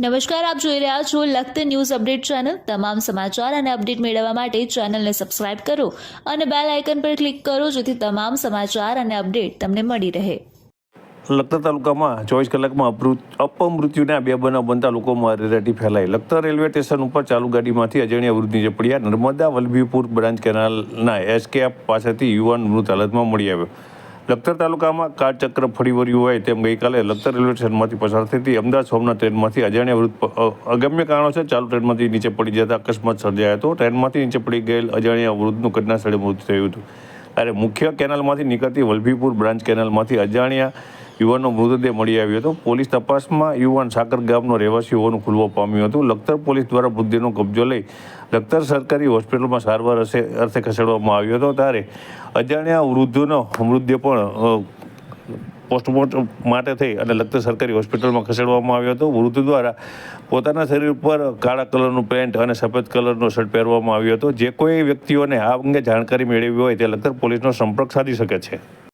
નમસ્કાર, આપ જોઈ રહ્યા છો લખત ન્યૂઝ અપડેટ ચેનલ. તમામ સમાચાર અને અપડેટ મેળવવા માટે ચેનલને સબસ્ક્રાઇબ કરો અને બેલ આઇકન પર ક્લિક કરો, જેથી તમામ સમાચાર અને અપડેટ તમને મળી રહે. લખતર તાલુકામાં ચોવીસ કલાકમાં અપૃ- અપમૃત્યુના બે બનાવ બનતા લોકોમાં રેરાટી ફેલાઈ. લખતર રેલવે સ્ટેશન ઉપર ચાલુ ગાડીમાંથી અજાણ્યા વૃદ્ધ નીચે પડ્યા નર્મદા વલભીપુર બ્રાન્ચ કેનાલના એસકેએફ પાસેથી યુવાન મૃત હાલતમાં મળી આવ્યો. લખતર તાલુકામાં કાળચક્ર ફરી વળ્યું હોય તેમ ગઈકાલે લખતર રેલવે સ્ટેશનમાંથી પસાર થતી અમદાવાદ, સોમનાથ ટ્રેનમાંથી અજાણ્યા વૃદ્ધ અગમ્ય કારણો કારણોસર ચાલુ ટ્રેનમાંથી નીચે પડી જતા અકસ્માત સર્જાયો હતો. ટ્રેનમાંથી નીચે પડી ગયેલ અજાણ્યા વૃદ્ધનું ઘટના સ્થળે મૃત્યુ થયું હતું. ત્યારે મુખ્ય કેનાલમાંથી નીકળતી વલભીપુર બ્રાન્ચ કેનાલમાંથી અજાણ્યા યુવાનનો મૃતદેહ મળી આવ્યો હતો. પોલીસ તપાસમાં યુવાન સાકર ગામનો રહેવાસી હોવાનું ખુલવા પામ્યું હતું. લખતર પોલીસ દ્વારા મૃતદેહનો કબજો લઈ લખતર સરકારી હોસ્પિટલમાં સારવાર અર્થે ખસેડવામાં આવ્યો હતો. ત્યારે અજાણ્યા વૃદ્ધનો મૃતદેહ પણ પોસ્ટમોર્ટમ માટે થઈ અને લખતર સરકારી હોસ્પિટલમાં ખસેડવામાં આવ્યો હતો. વૃદ્ધ દ્વારા પોતાના શરીર પર કાળા કલરનું પેન્ટ અને સફેદ કલરનો શર્ટ પહેરવામાં આવ્યો હતો. જે કોઈ વ્યક્તિઓને આ અંગે જાણકારી મેળવી હોય તે લખતર પોલીસનો સંપર્ક સાધી શકે છે.